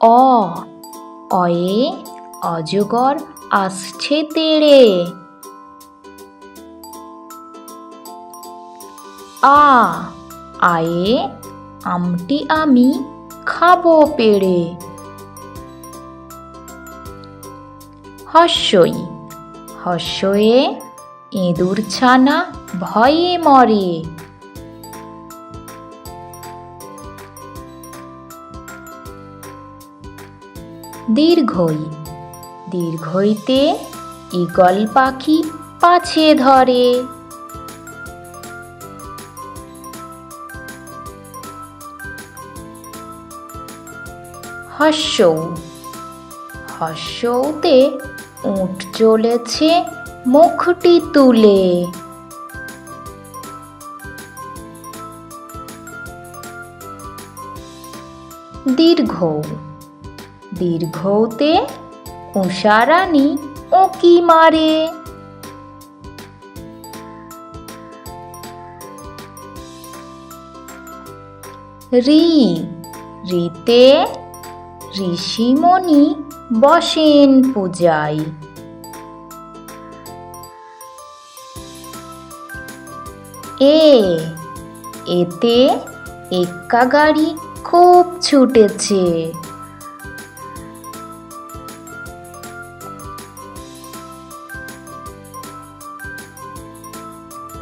অ। অয়ে অজগর আসছে তেড়ে। আ। আয়ে আমটি আমি খাব পেড়ে। হস্যই। হস্যয়ে ইঁদুর ছানা ভয়ে মরে। দীর্ঘই। দীর্ঘইতে ঈগল পাখি পাছে ধরে। হস্যৌ। হস্যৌতে উঠ চলেছে মুখটি তুলে। দীর্ঘ দীর্ঘতে উষারানী উঁকি মারে। রি রিতে ঋষিমণি বসেন পূজায়। এ, এতে এক্কা গাড়ি খুব ছুটেছে।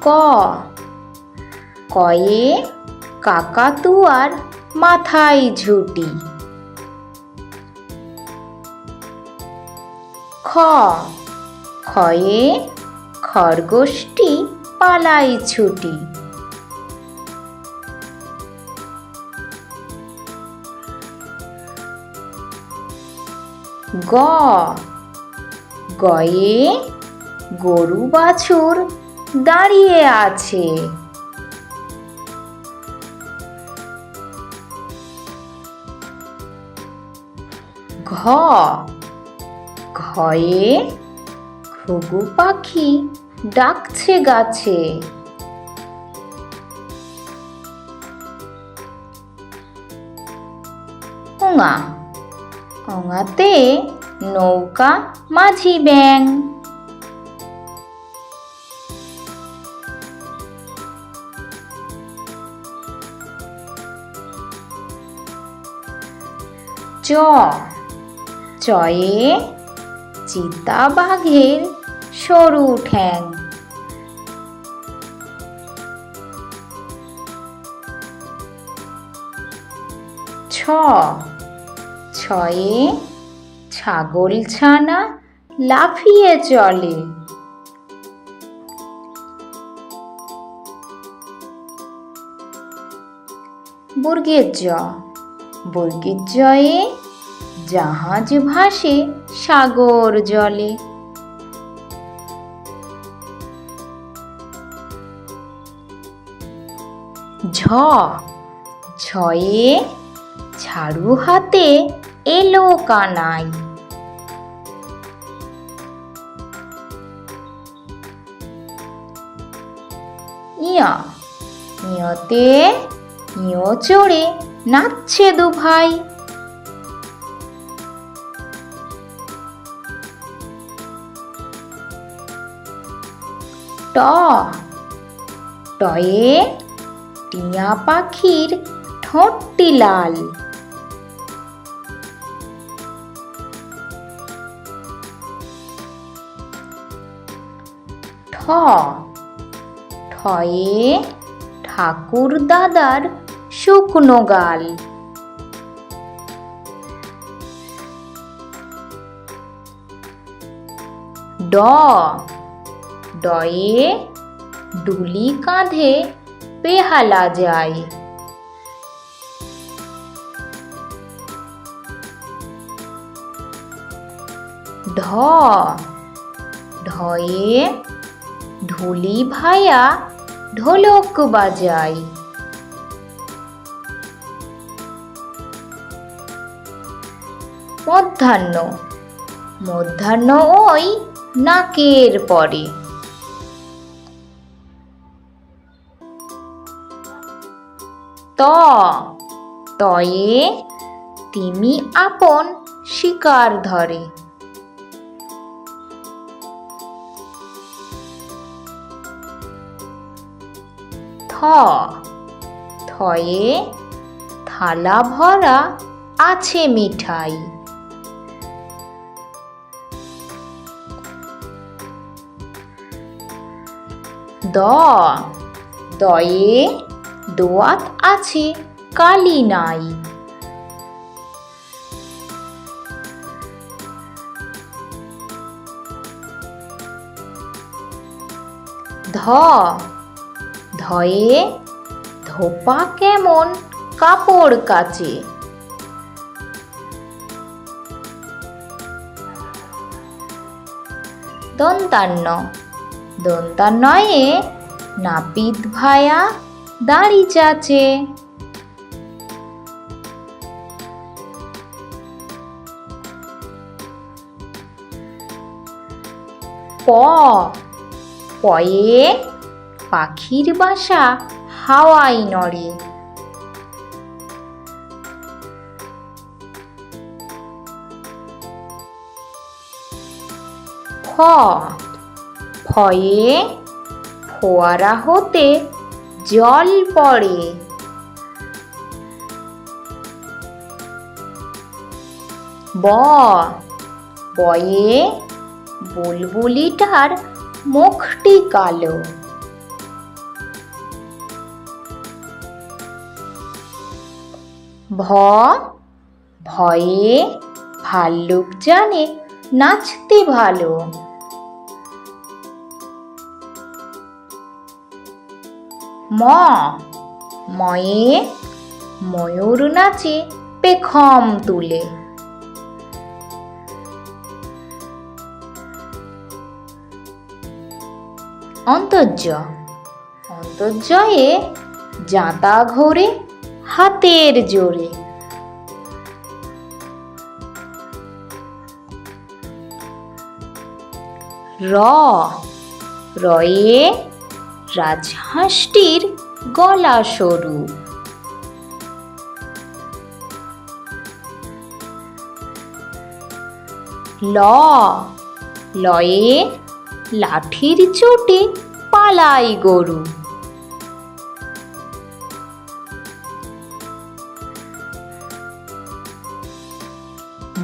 ক। কয়ে কাকাতুয়ার মাথায় ঝুটি। খ। খয়ে খরগোশটি পালাই ছুটি। গ। গয়ে গরু বাছুর দাঁড়িয়ে আছে। ঘ। ঘয়ে ঘুঘু পাখি ডাকছে গাছে। ওঙা ওঙাতে নৌকা মাঝি ব্যাং। চয়ে চিতা বাঘের সরু ঠ্যাং। ছ। ছয়ে ছাগল ছানা লাফিয়ে চলে। বুর্গের জ। বর্গের জয়ে জাহাজ ভাসে সাগর জলে। ঝ, ছয়ে ঝাড়ু হাতে এলো কানাই। ইয়া ইয়তে ইয় চড়ে নাচছে দু ভাই। ট। টয়ে টিয়া পাখির ঠোঁটটি লাল। ঠ। ঠয়ে ঠাকুর দাদার শুকনো গাল। ড। ডয়ে ডুলি কাঁধে বেহালা যায়। ঢ। ঢয়ে ঢুলি ভায়া ঢোলক বাজায়। মধ্যাহ্ন। মধ্যাহ্ন ওই নাকের পরে। ত। তয়ে তিমি আপন শিকার ধরে। থ। থয়ে থালা ভরা আছে মিঠাই। দ। দয়ে দোয়াত আছে কালি নাই। ধ। ধয়ে ধোপা কেমন কাপড় কাচে। দন্তান্ন। দন্তান্নয়ে নাপিত ভায়া দাড়ি চাচে। প পয়ে পাখির বাসা হাওয়াই নড়ে। ফ ফয়ে ফোয়ারা হতে জল পড়ে। ব, বয়ে বুলবুলিটার মুখটি কালো। ভ, ভয়ে ভাল্লুক জানে নাচতে ভালো। ম। ময়ে ময়ূর নাচে পেখম তুলে। অন্তর্য। অন্তর্জয়ে জাঁতা ঘোরে হাতের জোরে। র। রয়ে রাজহাঁসটির গলা সরু। ল। লয়ে লাঠির চোটে পালাই গরু।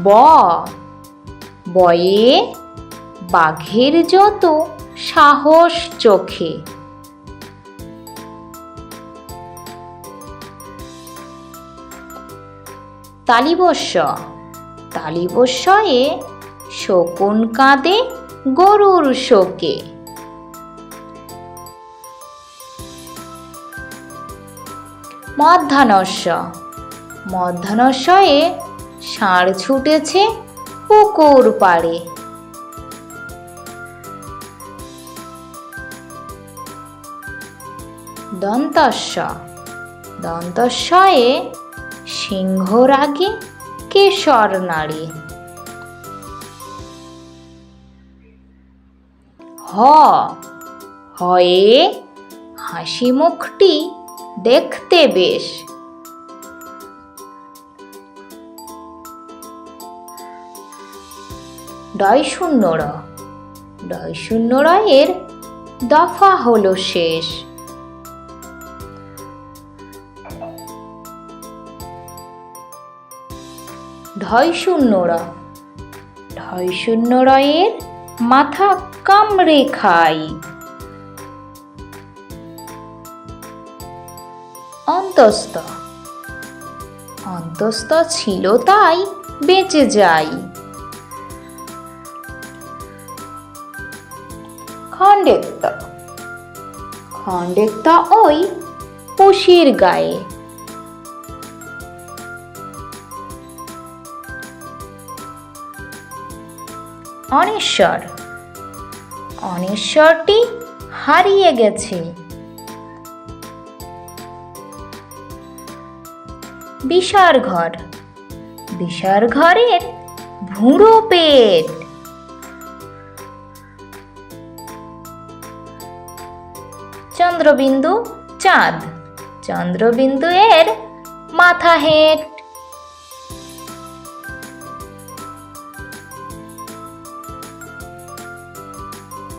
ব। বয়ে বাঘের যত সাহস চোখে। তালিবস্য। তালিবস্যয়ে শকুন কাঁদে গরুর শোকে। মধ্যাহ্নস্য। মধ্যাহ্নস্যয়ে ষাঁড় ছুটেছে পুকুর পাড়ে। দন্তস্য। দন্তস্বয়ে সিংহ রাগে, কেশর নাড়ে হ, হয়ে হাসি মুখটি দেখতে বেশ। ডয় শূন্য র ডয় শূন্য রয়ের দফা হলো শেষ। ঢয় শূন্য র ঢয় শূন্য রয়ের মাথা কামড়ে খাই অন্তস্ত অন্তস্ত ছিল তাই বেঁচে যাই খণ্ডেক্ত খণ্ডেক্ত ওই পুষির গায়ে। অনেশ্বর। অনেশ্বরটি হারিয়ে গেছে। বিষার ঘর বিষার ঘরের ভুঁড়ো পেট। চন্দ্রবিন্দু চাঁদ। চন্দ্রবিন্দু এর মাথা হেঁট।